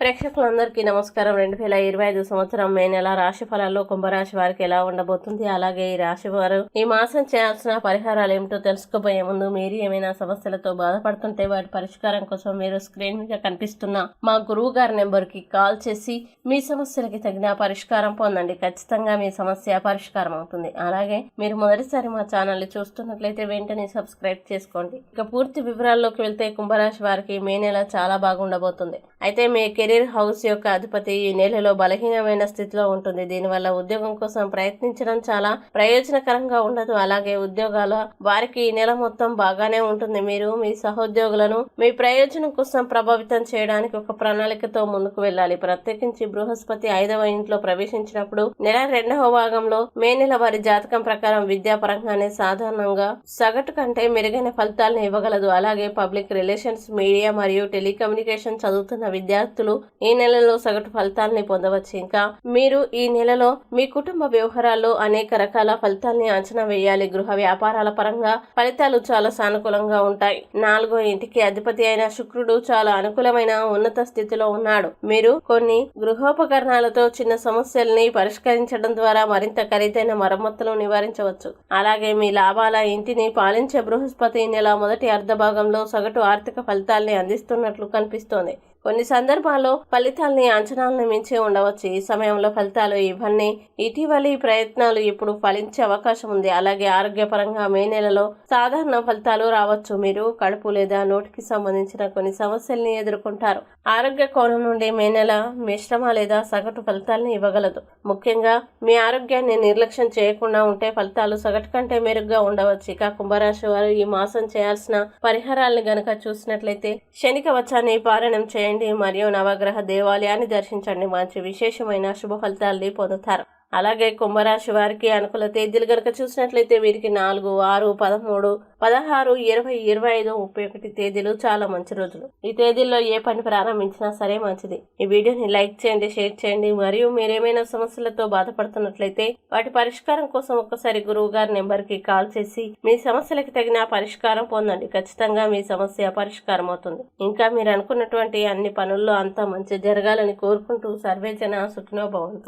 ప్రేక్షకులందరికీ నమస్కారం. రెండు వేల ఇరవై ఐదు సంవత్సరం మే నెల రాశి ఫలాల్లో కుంభరాశి వారికి ఎలా ఉండబోతుంది? అలాగే ఈ రాశి వారు ఈ మాసం చేయాల్సిన పరిహారాలు ఏమిటో తెలుసుకోబోయే ముందు మీరు ఏమైనా సమస్యలతో బాధపడుతుంటే వాటి పరిష్కారం కోసం మీరు స్క్రీన్ మీద కనిపిస్తున్న మా గురువు గారి నెంబర్కి కాల్ చేసి మీ సమస్యలకి తగిన పరిష్కారం పొందండి. ఖచ్చితంగా మీ సమస్య పరిష్కారం అవుతుంది. అలాగే మీరు మొదటిసారి మా ఛానల్ చూస్తున్నట్లయితే వెంటనే సబ్స్క్రైబ్ చేసుకోండి. ఇక పూర్తి వివరాల్లోకి వెళ్తే కుంభరాశి వారికి మే నెల చాలా బాగుండబోతుంది. అయితే మీ కెరీర్ హౌస్ యొక్క అధిపతి ఈ నెలలో బలహీనమైన స్థితిలో ఉంటుంది. దీనివల్ల ఉద్యోగం కోసం ప్రయత్నించడం చాలా ప్రయోజనకరంగా ఉండదు. అలాగే ఉద్యోగాల వారికి ఈ నెల మొత్తం బాగానే ఉంటుంది. మీరు మీ సహోద్యోగులను మీ ప్రయోజనం కోసం ప్రభావితం చేయడానికి ఒక ప్రణాళికతో ముందుకు వెళ్ళాలి. ప్రత్యేకించి బృహస్పతి ఐదవ ఇంట్లో ప్రవేశించినప్పుడు నెల రెండవ భాగంలో మే నెల వారి జాతకం ప్రకారం విద్యాపరంగానే సాధారణంగా సగటు కంటే మెరుగైన ఫలితాలను ఇవ్వగలదు. అలాగే పబ్లిక్ రిలేషన్స్ మీడియా మరియు టెలికమ్యూనికేషన్ చదువుతున్న విద్యార్థులు ఈ నెలలో సగటు ఫలితాలని పొందవచ్చు. ఇంకా మీరు ఈ నెలలో మీ కుటుంబ వ్యవహారాల్లో అనేక రకాల ఫలితాల్ని అంచనా వేయాలి. గృహ వ్యాపారాల పరంగా ఫలితాలు చాలా సానుకూలంగా ఉంటాయి. నాలుగో ఇంటికి అధిపతి అయిన శుక్రుడు చాలా అనుకూలమైన ఉన్నత స్థితిలో ఉన్నాడు. మీరు కొన్ని గృహోపకరణాలతో చిన్న సమస్యల్ని పరిష్కరించడం ద్వారా మరింత ఖరీదైన మరమ్మతులు నివారించవచ్చు. అలాగే మీ లాభాల ఇంటిని పాలించే బృహస్పతి నెల మొదటి అర్ధ భాగంలో సగటు ఆర్థిక ఫలితాల్ని అందిస్తున్నట్లు కనిపిస్తోంది. కొన్ని సందర్భాల్లో ఫలితాల్ని అంచనాలను మించి ఉండవచ్చు. ఈ సమయంలో ఫలితాలు ఇవన్నీ ఇటీవలి ప్రయత్నాలు ఇప్పుడు ఫలించే అవకాశం ఉంది. అలాగే ఆరోగ్యపరంగా మే నెలలో సాధారణ ఫలితాలు రావచ్చు. మీరు కడుపు లేదా నోటికి సంబంధించిన కొన్ని సమస్యల్ని ఎదుర్కొంటారు. ఆరోగ్య కోణం నుండి మే నెల మిశ్రమ లేదా సగటు ఫలితాలను ఇవ్వగలదు. ముఖ్యంగా మీ ఆరోగ్యాన్ని నిర్లక్ష్యం చేయకుండా ఉంటే ఫలితాలు సగటు కంటే మెరుగ్గా ఉండవచ్చు. ఇక కుంభరాశి వారు ఈ మాసం చేయాల్సిన పరిహారాలను గనక చూసినట్లయితే శనికవచాన్ని పారాయణం చేయండి మరియు నవగ్రహ దేవాలయాన్ని దర్శించండి. మంచి విశేషమైన శుభ ఫలితాల్ని పొందుతారు. అలాగే కుంభరాశి వారికి అనుకూల తేదీలు గనక చూసినట్లయితే వీరికి నాలుగు ఆరు పదమూడు పదహారు ఇరవై ఇరవై ఐదు ముప్పై ఒకటి తేదీలు చాలా మంచి రోజులు. ఈ తేదీల్లో ఏ పని ప్రారంభించినా సరే మంచిది. ఈ వీడియోని లైక్ చేయండి షేర్ చేయండి. మరియు మీరేమైనా సమస్యలతో బాధపడుతున్నట్లయితే వాటి పరిష్కారం కోసం ఒక్కసారి గురువు గారి నెంబర్కి కాల్ చేసి మీ సమస్యలకు తగిన పరిష్కారం పొందండి. ఖచ్చితంగా మీ సమస్య పరిష్కారం అవుతుంది ఇంకా మీరు అనుకున్నటువంటి అన్ని పనుల్లో అంతా మంచి జరగాలని కోరుకుంటూ సర్వేజన సుఖినో భవంతు.